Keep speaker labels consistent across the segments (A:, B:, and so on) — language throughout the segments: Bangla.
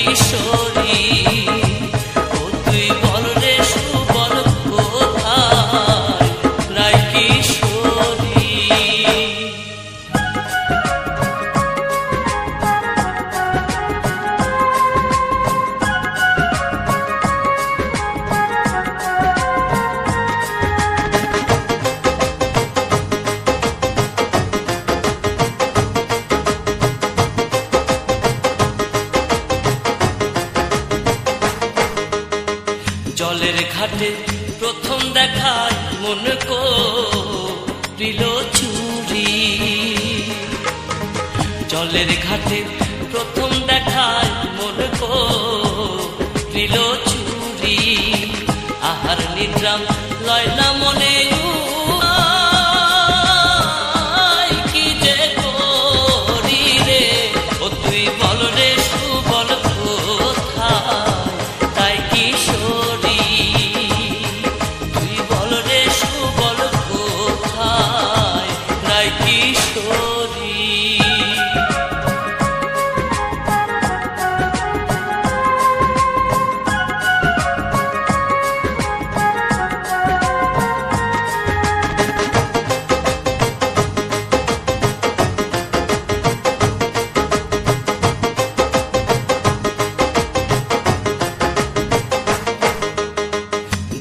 A: প্রায় ঘাটে প্রথম দেখায় মন করিল চুরি। জলের ঘাটে প্রথম দেখায় মন করিল চুরি। আহার নিদ্রাম লয়না মনে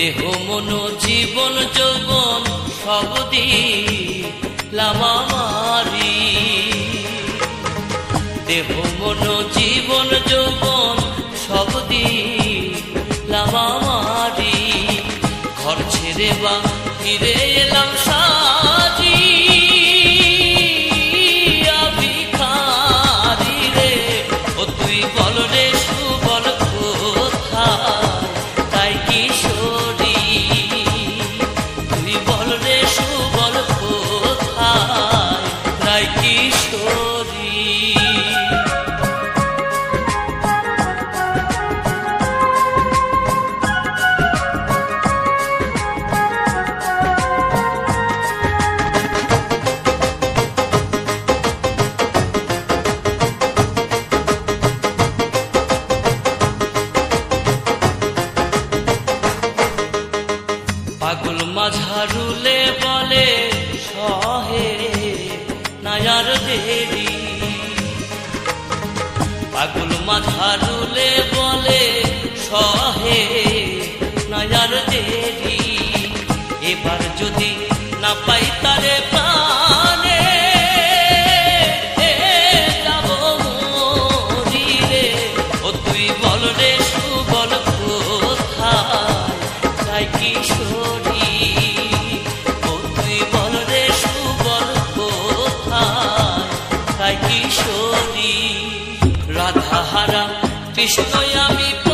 A: দেহ মন জীবন যৌবন সব লামামারি দেহ মন জীবন যৌবন সব লামামারি ঘর ছেড়ে বা ফিরে মাঝারুলে বলে, সহে নায়ার দেরি এবার যদি না পাই তারে প্রাণে ও তুই বল রে সুবল, কোথায় তাই তুই কোথায় তাই রাধা কৃষ্ণ আমি